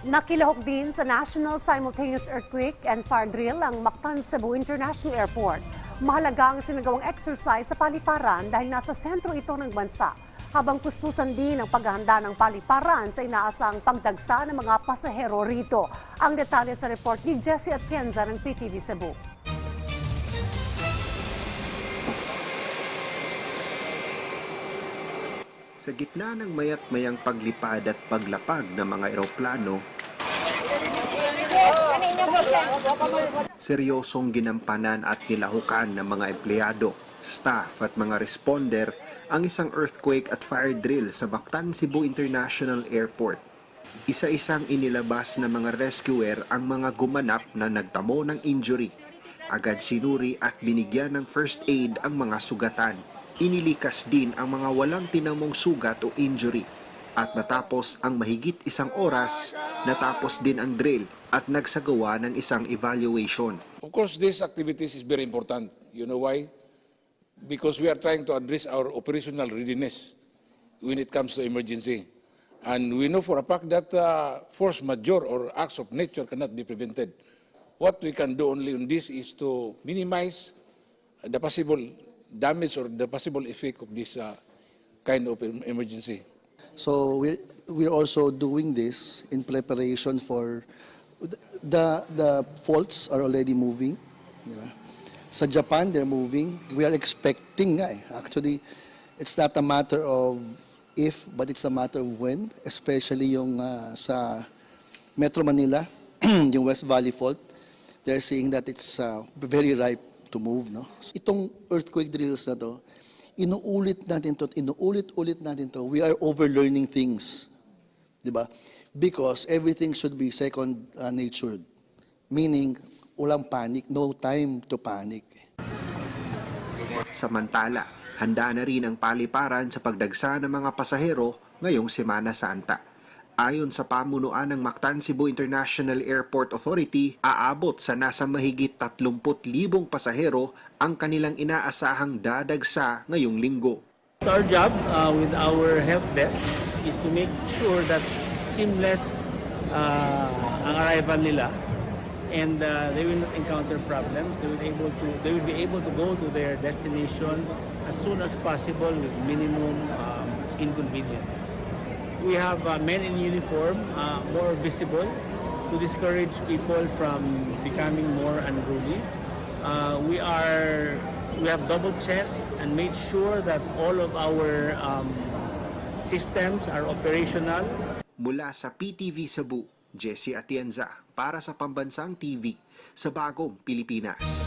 Nakilahok din sa National Simultaneous Earthquake and Fire Drill ang Mactan Cebu International Airport. Mahalaga ang sinagawang exercise sa paliparan dahil nasa sentro ito ng bansa. Habang kuspusan din ang paghahanda ng paliparan sa inaasang pagdagsa ng mga pasahero rito. Ang detalye sa report ni Jessie Atienza ng PTV Cebu. Sa gitna ng mayat-mayang paglipad at paglapag ng mga eroplano, seryosong ginampanan at nilahukan ng mga empleyado, staff at mga responder ang isang earthquake at fire drill sa Mactan Cebu International Airport. Isa-isang inilabas ng mga rescuer ang mga gumanap na nagtamo ng injury. Agad sinuri at binigyan ng first aid ang mga sugatan. Inilikas din ang mga walang tinamong sugat o injury. At natapos ang mahigit isang oras, natapos din ang drill at nagsagawa ng isang evaluation. Of course, these activities is very important. You know why? Because we are trying to address our operational readiness when it comes to emergency. And we know for a fact that uh, force majeure or acts of nature cannot be prevented. What we can do only on this is to minimize the possible damage or the possible effect of this uh, kind of em- emergency. So we're, we're also doing this in preparation for the the faults are already moving. di ba? Sa Japan, they're moving. We are expecting eh. Actually, it's not a matter of if, but it's a matter of when, especially yung ah, sa Metro Manila, yung West Valley Fault. They're saying that it's ah, very ripe to move. No? Itong earthquake drills na to, inuulit natin to, inuulit-ulit natin to. We are overlearning things. Di ba? Because everything should be second uh, natured. Meaning, walang panic, no time to panic. Samantala, handa na rin ang paliparan sa pagdagsa ng mga pasahero ngayong Semana Santa. Ayon sa pamunuan ng Mactan Cebu International Airport Authority, aabot sa nasa mahigit 30,000 pasahero ang kanilang inaasahang dadagsa ngayong linggo. Our job uh, with our help desk is to make sure that seamless uh, ang arrival nila and uh, they will not encounter problems. They will able to they will be able to go to their destination as soon as possible with minimum um, inconvenience. We have uh, men in uniform uh, more visible to discourage people from becoming more unruly. Uh, we are we have double checked and made sure that all of our um, systems are operational. Mula sa PTV Cebu, Jesse Atienza para sa Pambansang TV sa Bagong Pilipinas.